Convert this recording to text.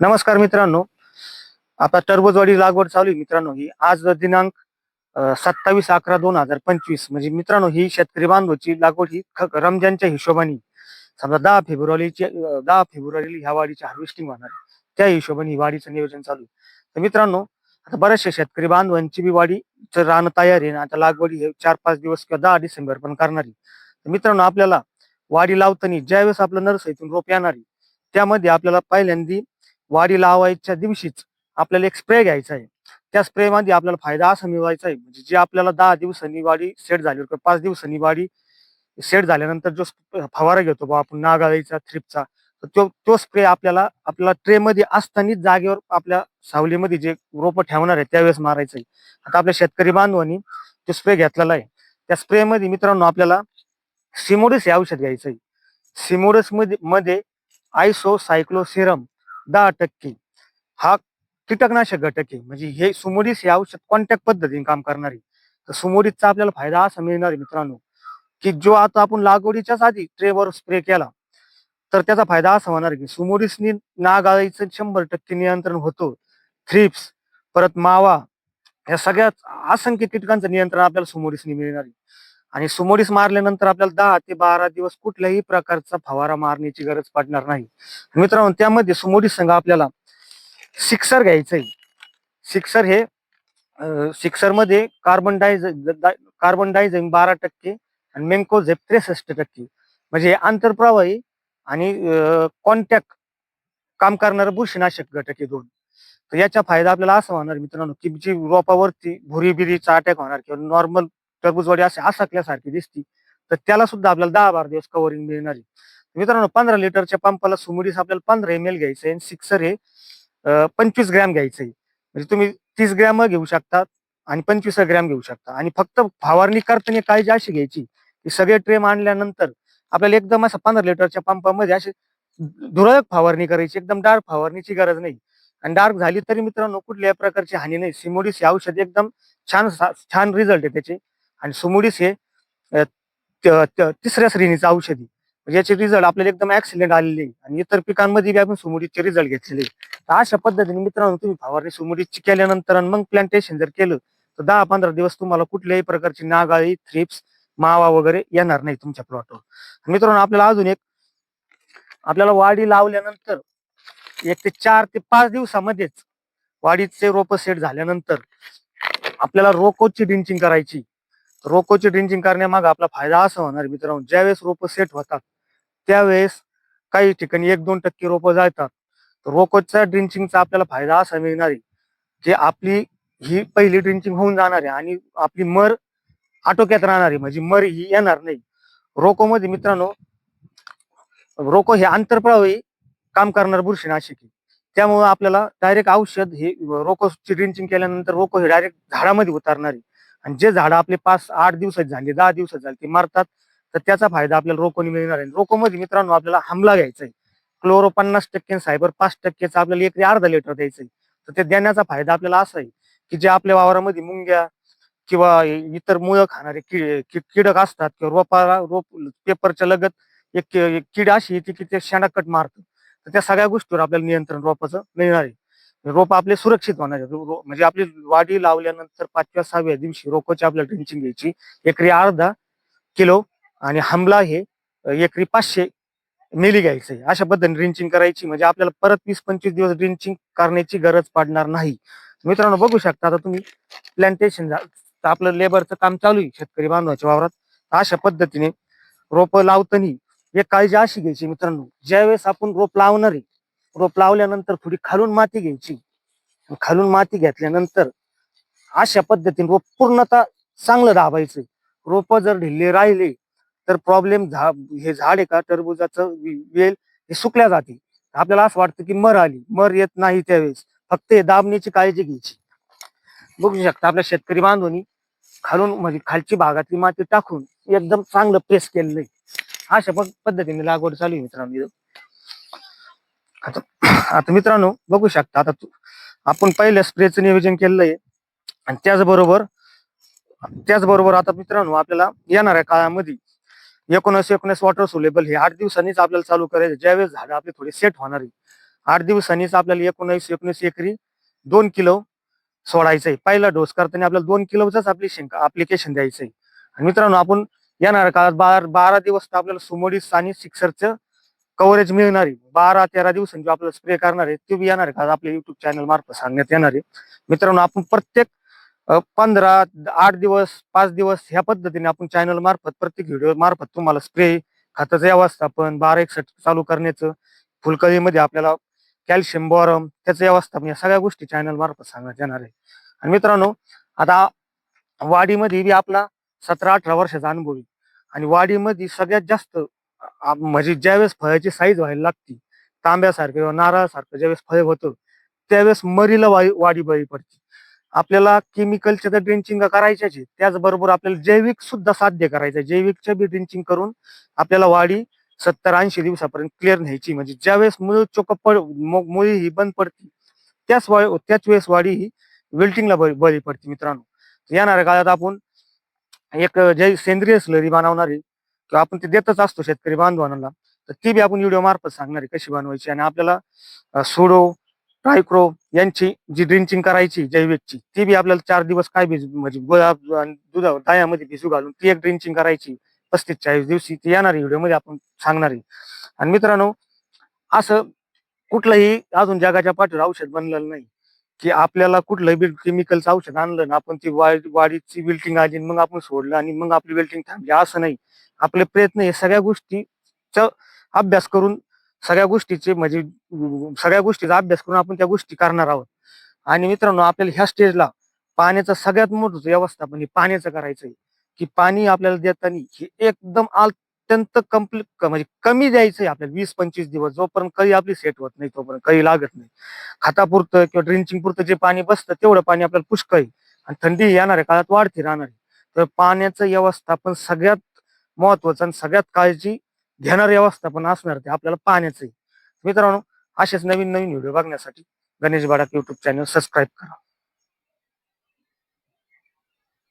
नमस्कार मित्रांनो. आता टरबूजवाडी लागवड चालू आहे मित्रांनो ही. आज दिनांक सत्तावीस अकरा दोन हजार पंचवीस. म्हणजे मित्रांनो ही शेतकरी बांधवची लागवड ही ख- रमजानच्या हिशोबाने. समजा दहा फेब्रुवारीची दहा फेब्रुवारीला ह्या वाडीची हार्वेस्टिंग होणार त्या हिशोबाने ही वाडीचं नियोजन चालू आहे. तर मित्रांनो आता बऱ्याचशा शेतकरी बांधवांची बी वाडी रान तयार आहे आता लागवडी हे चार पाच दिवस किंवा दहा डिसेंबर पण करणारी तर मित्रांनो आपल्याला वाडी लावताना ज्यावेळेस आपलं नर्सरीतून रोप येणारी त्यामध्ये आपल्याला पहिल्यांदी वाडी लावायच्या दिवशीच आपल्याला एक स्प्रे घ्यायचा आहे. त्या स्प्रे मध्ये आपल्याला फायदा असा मिळवायचा आहे म्हणजे जे आपल्याला दहा दिवसांनी शनिवारी सेट झाली पाच दिवसांनी वाडी सेट झाल्यानंतर जो फवारा घेतो बा आपण नागाळीचा थ्रिपचा तर तो तो स्प्रे आपल्याला आपल्याला ट्रेमध्ये असतानाच जागेवर आपल्या सावलीमध्ये जे रोपं ठेवणार आहे त्यावेळेस मारायचं आहे. आता आपल्या शेतकरी बांधवांनी तो स्प्रे घेतलेला आहे. त्या स्प्रे मध्ये मित्रांनो आपल्याला सिमोरिस हे औषध घ्यायचं आहे. सिमोरिसमध्ये मध्ये आयसो सायक्लोसिरम दहा टक्के. हा कीटकनाशक घटक आहे. म्हणजे हे सुमोडिस हे औषध कॉन्टॅक्ट पद्धतीने काम करणारी. तर सुमोडिसचा आपल्याला फायदा असा मिळणार आहे मित्रांनो की जो आता आपण लागवडीच्याच आधी ट्रेवर स्प्रे केला तर त्याचा फायदा असा होणार की सुमोडिसनी नागाळीचं शंभर टक्के नियंत्रण होतो. थ्रिप्स परत मावा या सगळ्यात असंख्य कीटकांचं नियंत्रण आपल्याला सुमोडिसनी मिळणार आहे. आणि सुमोडीस मारल्यानंतर आपल्याला दहा ते बारा दिवस कुठल्याही प्रकारचा फवारा मारण्याची गरज पडणार नाही. मित्रांनो त्यामध्ये सुमोडीस संघ आपल्याला सिक्सर घ्यायचंय. सिक्सर हे सिक्सरमध्ये कार्बन डायझ कार्बन डायझिंग बारा टक्के आणि मेन्कोझेप त्रेसष्ट टक्के. म्हणजे हे आंतरप्रवाही आणि कॉन्टॅक्ट काम करणारं बुरशीनाशक घटक दोन. तर याचा फायदा आपल्याला असा होणार मित्रांनो की जी रोपावरती भुरी बिरीचा अटॅक होणार किंवा नॉर्मल टरबूजवाडी असे आसकल्यासारखी दिसती. तर त्याला सुद्धा आपल्याला दहा बारा दिवस कव्हरिंग मिळणार आहे. मित्रांनो पंधरा लिटरच्या पंपाला सुमुडीस आपल्याला पंधरा एम एल घ्यायचं आहे आणि सिक्सर हे पंचवीस ग्रॅम घ्यायचं आहे म्हणजे तुम्ही तीस ग्रॅम घेऊ शकता आणि पंचवीस ग्रॅम घेऊ शकता. आणि फक्त फवारणी करताना काळजी अशी घ्यायची की सगळे ट्रेम आणल्यानंतर आपल्याला एकदम असं पंधरा लिटरच्या पंपामध्ये अशी धुरळक फवारणी करायची एकदम डार्क फवारणीची गरज नाही. आणि डार्क झाली तरी मित्रांनो कुठल्याही प्रकारची हानी नाही. सिमोडिस हे औषध एकदम छान छान रिझल्ट आहे त्याचे. आणि सुमोडिस हे तिसऱ्या श्रेणीचं औषधी. म्हणजे याचे रिझल्ट आपल्याला एकदम ऍक्सिडेंट आलेले आणि इतर पिकांमध्ये बी आपण सुमुडीचे रिझल्ट घेतलेले तर अशा पद्धतीने मित्रांनो तुम्ही फवारणी सुमुडीची केल्यानंतर मग प्लांटेशन जर केलं तर दहा पंधरा दिवस तुम्हाला कुठल्याही प्रकारची नागाळी थ्रिप्स मावा वगैरे येणार नाही तुमच्या प्लॉटवर मित्रांनो आपल्याला अजून एक आपल्याला वाढी लावल्यानंतर एक ते चार ते पाच दिवसामध्येच वाढीचे रोप सेट झाल्यानंतर आपल्याला रोकोची डिंचिंग करायची. रोकोची ड्रिंचिंग करण्यामागे आपला फायदा असा होणार मित्रांनो. ज्यावेळेस रोप सेट होतात त्यावेळेस काही ठिकाणी एक दोन टक्के रोपं जातात रोकोच्या ड्रिंचिंगचा आपल्याला फायदा असा मिळणार आहे जे आपली ही पहिली ड्रिंचिंग होऊन जाणार आहे आणि आपली मर आटोक्यात राहणार आहे. म्हणजे मर ही येणार नाही. रोको मध्ये मित्रांनो रोको हे आंतरप्रवाही काम करणार बुरशीनाशिक. आहे त्यामुळे आपल्याला डायरेक्ट औषध हे रोकोची ड्रिंचिंग केल्यानंतर रोको हे डायरेक्ट झाडामध्ये उतारणार आहे. आणि जे झाडं आपले पाच आठ दिवसात झाले दहा दिवसात झाले ते मारतात तर त्याचा फायदा आपल्याला रोकोने मिळणार आहे. रोकोमध्ये मित्रांनो आपल्याला हमला घ्यायचा आहे. क्लोरो पन्नास टक्के सायबर पाच टक्केचा आपल्याला एक अर्धा लिटर द्यायचं आहे. तर ते देण्याचा फायदा आपल्याला असा आहे की जे आपल्या वावरामध्ये मुंग्या किंवा इतर मुळं खाणारे किड कि- असतात किंवा रोपाला रोप पेपरच्या लगत एक किड एक अशी येते की ते शेणाकट मारतं. तर त्या सगळ्या गोष्टीवर आपल्याला नियंत्रण रोपाचं मिळणार आहे. रोप आपले सुरक्षित होणार म्हणजे आपली वाढी लावल्यानंतर पाचव्या सहाव्या दिवशी रोपाची आपल्याला ड्रिंचिंग घ्यायची. एकरी अर्धा किलो आणि हमला हे एकरी पाचशे मिली घ्यायचंय अशा पद्धतीने ड्रिंचिंग करायची. म्हणजे आपल्याला परत वीस पंचवीस दिवस ड्रिंचिंग करण्याची गरज पडणार नाही. मित्रांनो बघू शकता आता तुम्ही प्लांटेशन आपलं लेबरचं काम चालू आहे शेतकरी बांधवाच्या वावरात. अशा पद्धतीने रोप लावतानी एक काळजी अशी घ्यायची मित्रांनो. ज्यावेळेस आपण रोप लावणार आहे रोप लावल्यानंतर थोडी खालून माती घ्यायची. खालून माती घेतल्यानंतर अशा पद्धतीने रोप पूर्णतः चांगलं दाबायचं रोप जर ढिल्ले राहिले तर प्रॉब्लेम झा हे झाड आहे का टरबुजाचं वेल हे सुकल्या जाते. आपल्याला असं वाटतं की मर आली मर येत नाही त्यावेळेस. फक्त हे दाबण्याची काळजी घ्यायची. बघू शकता आपल्या शेतकरी बांधवनी खालून म्हणजे खालची भागातली माती टाकून एकदम चांगलं प्रेस केलेलं आहे. अशा पद्धतीने लागवड चालू आहे मित्रांनो. आता आता मित्रांनो बघू शकता आता तू- आपण पहिल्या स्प्रेचं नियोजन केलेलं आहे आणि त्याचबरोबर त्याचबरोबर आता मित्रांनो आपल्याला येणाऱ्या काळामध्ये एकोणीस एकोणीस वॉटर सोलेबल हे आठ दिवसांनीच आपल्याला चालू करायचं. ज्यावेळेस झाडं आपले थोडे सेट होणार आहे. आठ दिवसांनीच आपल्याला एकोणीस एकोणीस एकरी दोन किलो सोडायचंय पहिला डोस करताना आपल्याला दोन किलोचाच आपली शिंक अप्लिकेशन द्यायचंय आणि मित्रांनो आपण येणाऱ्या काळात बारा बारा दिवस तर आपल्याला सुमोडीस आणि सिक्सरचं कव्हरेज मिळणार आहे. बारा तेरा दिवसांची आपल्याला स्प्रे करणार आहे ते बी येणार आहे का? आपल्या युट्यूब चॅनल मार्फत सांगण्यात येणार आहे. मित्रांनो आपण प्रत्येक पंधरा आठ दिवस पाच दिवस ह्या पद्धतीने आपण चॅनल मार्फत प्रत्येक व्हिडिओ मार्फत तुम्हाला स्प्रे खताचं व्यवस्थापन बारा एकसठ चालू करण्याचं फुलकळीमध्ये आपल्याला कॅल्शियम बॉरम त्याचं व्यवस्थापन या सगळ्या गोष्टी चॅनल मार्फत सांगण्यात येणार आहे. आणि मित्रांनो आता वाडीमध्ये बी आपला सतरा अठरा वर्षाचा अनुभव आहे. आणि वाडीमध्ये सगळ्यात जास्त म्हणजे ज्यावेळेस फळाची साईज व्हायला लागती तांब्यासारखं किंवा नारळासारखं ज्यावेळेस फळ होतं त्यावेळेस मरीला वाई वाढी बळी पडते. आपल्याला केमिकलच्या तर ड्रिंचिंग करायच्याच त्याचबरोबर आपल्याला जैविक सुद्धा साध्य करायचं जैविकच्या बी ड्रिंचिंग करून आपल्याला वाढी सत्तर ऐंशी दिवसापर्यंत क्लिअर न्यायची म्हणजे ज्यावेळेस मूळ चोक पड मुळी ही बंद पडते त्याच त्याच वेळेस वाढी ही वेल्टिंगला बळी बळी पडते मित्रांनो. येणाऱ्या काळात आपण एक जे सेंद्रिय स्लरी बनवणारी किंवा आपण ते देतच असतो शेतकरी बांधवांना. तर ती बी आपण व्हिडिओ मार्फत सांगणार आहे कशी बनवायची आणि आपल्याला सोडो ट्रायक्रो यांची जी ड्रिंचिंग करायची जैविकची ती बी आपल्याला चार दिवस काय भिज म्हणजे गुलाब दुधा दह्यामध्ये भिजू घालून ती एक ड्रिंचिंग करायची पस्तीस चाळीस दिवशी. ती येणार व्हिडिओमध्ये आपण सांगणार आहे. आणि मित्रांनो असं कुठलंही अजून जगाच्या पाठीवर औषध बनलेलं नाही की आपल्याला कुठलंही बी केमिकलचं औषध आणलं ना आपण ती वाढीची बिल्टिंग आली आणि मग आपण सोडलं आणि मग आपली बिल्टिंग थांबली. असं नाही. आपले प्रयत्न हे सगळ्या गोष्टीचा अभ्यास करून सगळ्या गोष्टीचे म्हणजे सगळ्या गोष्टीचा अभ्यास करून आपण त्या गोष्टी करणार आहोत. आणि मित्रांनो आपल्याला ह्या स्टेजला पाण्याचं सगळ्यात मोठं व्यवस्थापन हे पाण्याचं करायचंय. की पाणी आपल्याला देताना हे एकदम अत्यंत कंप्लीट म्हणजे कमी द्यायचंय आपल्याला. वीस पंचवीस दिवस जोपर्यंत कधी आपली सेट होत नाही तोपर्यंत काही लागत नाही. खातापुरतं किंवा ड्रिंचिंग पुरतं जे पाणी बसतं तेवढं पाणी आपल्याला पुष्कळ आहे. आणि थंडी येणाऱ्या काळात वाढते राहणार. आहे तर पाण्याचं व्यवस्थापन सगळ्यात महत्वाचं आणि सगळ्यात काळजी घेणार व्यवस्थापन असणार ते आपल्याला पाहण्याचं आहे. मित्रांनो असेच नवीन नवीन व्हिडिओ बघण्यासाठी गणेश बाडाक युट्यूब चॅनल सबस्क्राईब करा.